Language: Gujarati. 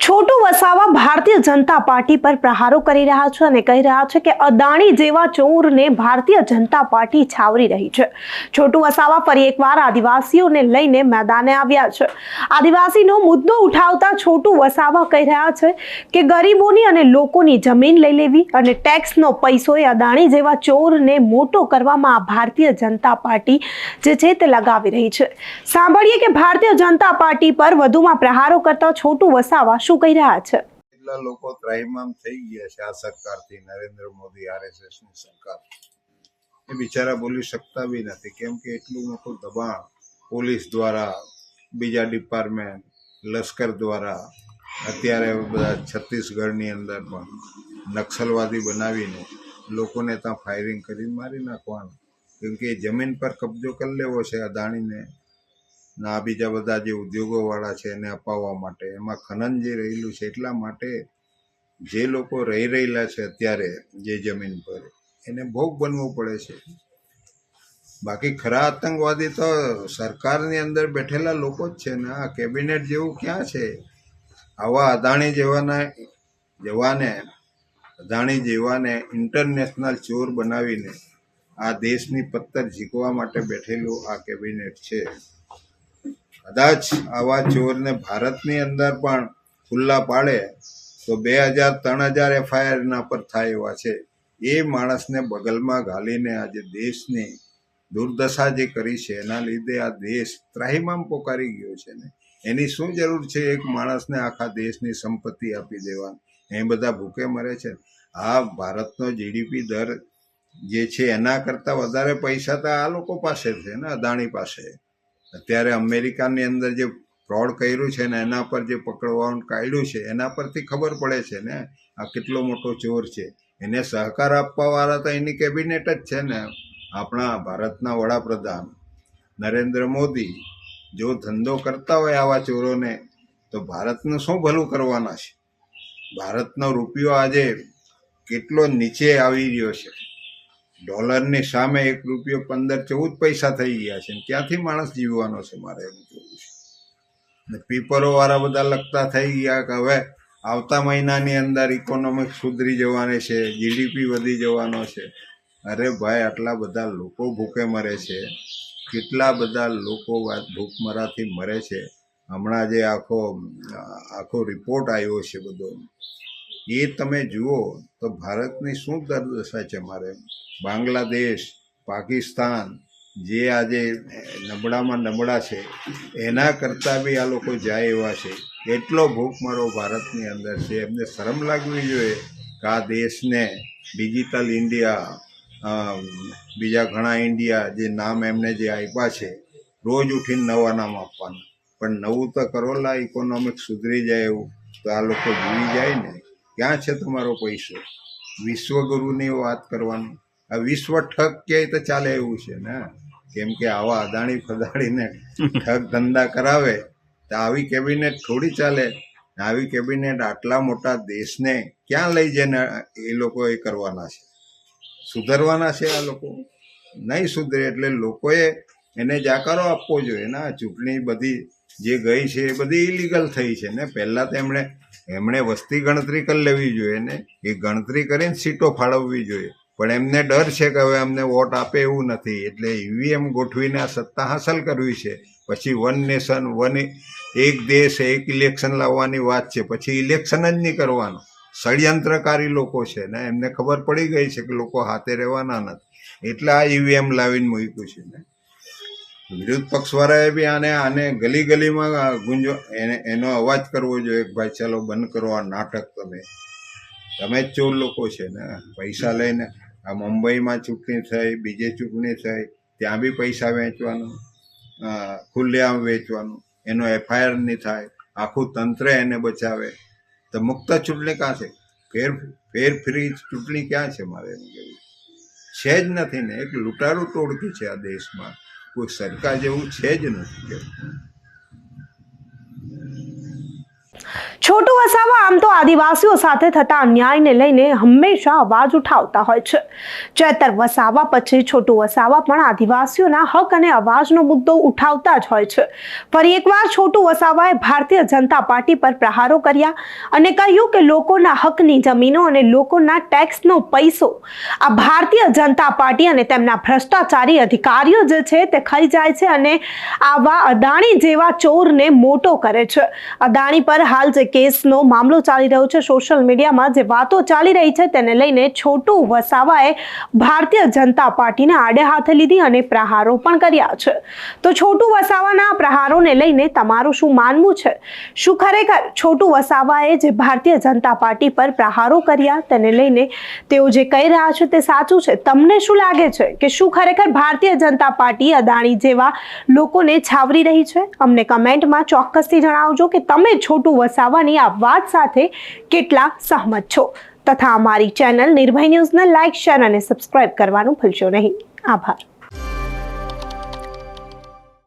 છોટુ વસાવા ભારતીય જનતા પાર્ટી પર પ્રહારો કરી રહ્યા છે અને કહી રહ્યા છે કે અદાણી જેવા ચોરને ભારતીય જનતા પાર્ટી છાવરી રહી છે. છોટુ વસાવા ફરી એકવાર આદિવાસીઓને લઈને મેદાને આવ્યા છે. આદિવાસીનો મુદ્દો ઉઠાવતા છોટુ વસાવા કહી રહ્યા છે કે ગરીબોની અને લોકોની જમીન લઈ લેવી અને ટેક્સનો પૈસો એ અદાણી જેવા ચોરને મોટો કરવામાં ભારતીય જનતા પાર્ટી જે છે તે લગાવી રહી છે. સાંભળીએ કે ભારતીય જનતા પાર્ટી પર વધુમાં પ્રહારો કરતા છોટુ વસાવા શું કહી રહ્યા છે? કેટલા લોકો ત્રાહિમામ થઈ ગયા છે આ સરકારથી, નરેન્દ્ર મોદી, આરએસએસની સરકાર. એ બિચારા બોલી શકતા બી નથી, કેમ કે એટલું મોટું દબાણ પોલીસ દ્વારા, બીજા ડિપાર્ટમેન્ટ, લશ્કર દ્વારા, અત્યારે બધા છત્તીસગઢની અંદર પણ નક્સલવાદી બનાવીને લોકોને ત્યાં ફાયરિંગ કરીને મારી નાખવાનું. કેમ કે જમીન પર કબજો કરી લેવો છે અદાણીને ને બીજા બધા જે ઉદ્યોગોવાળા છે એને અપાવવા માટે. એમાં ખનન જે રહેલું છે એટલા માટે જે લોકો રહી રહેલા છે અત્યારે જે જમીન પર, એને ભોગ બનવું પડે છે. બાકી ખરા આતંકવાદી તો સરકારની અંદર બેઠેલા લોકો જ છે ને. આ કેબિનેટ જેવું ક્યાં છે? આવા અદાણી જેવાના જવાને, અદાણી જેવાને ઇન્ટરનેશનલ ચોર બનાવીને આ દેશની પત્તર ઝીકવા માટે બેઠેલું આ કેબિનેટ છે. કદાચ આવા ચોરને ભારતની અંદર પણ ખુલ્લા પાડે તો બે હજાર ત્રણ હજાર એફઆઈઆર ના પર થાય એવા છે. એ માણસને બગલમાં ઘાલીને આજે દેશની દુર્દશા જે કરી છે, એના લીધે આ દેશ ત્રાહિમામ પોકારી ગયો છે ને. એની શું જરૂર છે? એક માણસને આખા દેશની સંપત્તિ આપી દેવાની એ બધા ભૂખે મરે છે. આ ભારતનો જીડીપી દર જે છે, એના કરતાં વધારે પૈસા તો આ લોકો પાસે છે ને, અદાણી પાસે. અત્યારે અમેરિકાની અંદર જે ફ્રોડ કર્યું છે ને, એના પર જે પકડવાનું કાઢ્યું છે, એના પરથી ખબર પડે છે ને, આ કેટલો મોટો ચોર છે. એને સહકાર આપવાવાળા તો એની કેબિનેટ જ છે ને. આપણા ભારતના વડાપ્રધાન નરેન્દ્ર મોદી જો ધંધો કરતા હોય આવા ચોરોને, તો ભારતનું શું ભલું કરવાના છે? ભારતનો રૂપિયો આજે કેટલો નીચે આવી રહ્યો છે? ડોલરની સામે એક રૂપિયો પંદર ચૌદ પૈસા થઈ ગયા છે. ક્યાંથી માણસ જીવવાનો છે મારે એમ કેવું છે? ને પેપરોવાળા બધા લખતા થઈ ગયા કે હવે આવતા મહિનાની અંદર ઇકોનોમિક સુધરી જવાની છે જીડીપી વધી જવાનો છે. અરે ભાઈ, આટલા બધા લોકો ભૂખે મરે છે. કેટલા બધા લોકો ભૂખમરાથી મરે છે. હમણાં જે આખો આખો રિપોર્ટ આવ્યો છે બધો. એ તમે જુઓ તો ભારતની શું દરદશા છે મારે? બાંગ્લાદેશ, પાકિસ્તાન જે આજે નબળામાં નબળા છે, એના કરતાં બી આ લોકો જાય એવા છે. એટલો ભૂખમરો ભારતની અંદર છે. એમને શરમ લાગવી જોઈએ કે આ દેશને ડિજિટલ ઇન્ડિયા બીજા ઘણા ઇન્ડિયા જે નામ એમને જે આપ્યા છે, રોજ ઉઠીને નવા નામ આપવાના. પણ નવું તો કરોલા ઇકોનોમિક સુધરી જાય એવું તો આ લોકો જીવી જાય ને. ક્યાં છે તમારો પૈસો? વિશ્વગુરુની વાત કરવાની. આ વિશ્વ ઠગ કહે તો ચાલે એવું છે ને? કેમ કે આવા અદાણી ફદાણીને ઠગ ધંધા કરાવે, તો આવી કેબિનેટ થોડી ચાલે. આવી કેબિનેટ આટલા મોટા દેશને ક્યાં લઈ જઈને એ લોકો એ કરવાના છે? સુધરવાના છે આ લોકો? નહીં સુધરે એટલે લોકોએ એને જાકારો આપવો જોઈએ ને? ચૂંટણી બધી જે ગઈ છે એ બધી ઇલીગલ થઈ છે ને? પહેલાં તો એમણે એમણે વસ્તી ગણતરી કરી લેવી જોઈએ ને? એ ગણતરી કરીને સીટો ફાળવવી જોઈએ. પણ એમને ડર છે કે હવે અમને વોટ આપે એવું નથી. એટલે ઈવીએમ ગોઠવીને આ સત્તા હાંસલ કરવી છે. પછી વન નેશન, વન એક દેશ, એક ઇલેક્શન લાવવાની વાત છે. પછી ઇલેક્શન જ નહીં કરવાનું. ષડયંત્રકારી લોકો છે ને? એમને ખબર પડી ગઈ છે કે લોકો હાથે રહેવાના નથી. એટલે આ ઈવીએમ લાવીને મૂક્યું છે ને? વિરોધ પક્ષવાળાએ બી આને આને ગલી ગલીમાં ગુંજો એને એનો અવાજ કરવો જોઈએ કે ભાઈ ચાલો બંધ કરો આ નાટક તમે. તમે જ ચોર લોકો છે ને. પૈસા લઈને આ મુંબઈમાં ચૂંટણી થઈ, બીજે ચૂંટણી થઈ, ત્યાં બી પૈસા વેચવાનું ખુલ્લેઆમ વેચવાનું, એનો એફઆઈઆર નહીં થાય, આખું તંત્ર એને બચાવે. તો મુક્ત ચૂંટણી ક્યાં છે? ફેર ફેર ફ્રી ચૂંટણી ક્યાં છે મારે એમ કહેવું છે જ નથી ને. એક લૂંટારું ટોળકી છે આ દેશમાં. કોઈ સરકાર જેવું છે જ નથી કે છોટુ વસાવા આમ તો આદિવાસીઓ સાથે થતા અન્યાયને લઈને હંમેશા અવાજ ઉઠાવતા હોય છે. ચેતર વસાવા પછી છોટુ વસાવા પણ આદિવાસીઓના હક અને અવાજનો મુદ્દો ઉઠાવતા જ હોય છે. ફરી એકવાર છોટુ વસાવાએ ભારતીય જનતા પાર્ટી પર પ્રહારો કર્યા અને કહ્યું કે લોકોના હકની જમીનો અને લોકોના ટેક્સનો પૈસો આ ભારતીય જનતા પાર્ટી અને તેમના ભ્રષ્ટાચારી અધિકારીઓ જે છે તે ખાઈ જાય છે અને આવા અદાણી જેવા ચોરને મોટો કરે છે. અદાણી પર હાલ જે કેસનો મામલો ચાલી રહ્યો છે સોશિયલ મીડિયામાં. જે વાતો ચાલી રહી છે તેને લઈને છોટુ વસાવાએ ભારતીય જનતા પાર્ટીને આડે હાથે લીધી અને પ્રહારો પણ કર્યા છે. તો છોટુ વસાવાના પ્રહારોને લઈને તમારું શું માનવું છે? શું ખરેખર છોટુ વસાવાએ જે ભારતીય જનતા પાર્ટી પર પ્રહારો કર્યા તેને લઈને તેઓ જે કહી રહ્યા છે તે સાચું છે? તમને શું લાગે છે કે શું ખરેખર ભારતીય જનતા પાર્ટી અદાણી જેવા લોકોને છાવરી રહી છે? અમને કમેન્ટમાં ચોક્કસથી જણાવજો કે તમે છોટુ વસાવાની આ વાત સાથે કેટલા સહમત છો? તથા અમારી ચેનલ નિર્ભય ન્યૂઝને લાઇક શેર અને સબસ્ક્રાઇબ કરવાનું ભૂલશો નહીં. આભાર.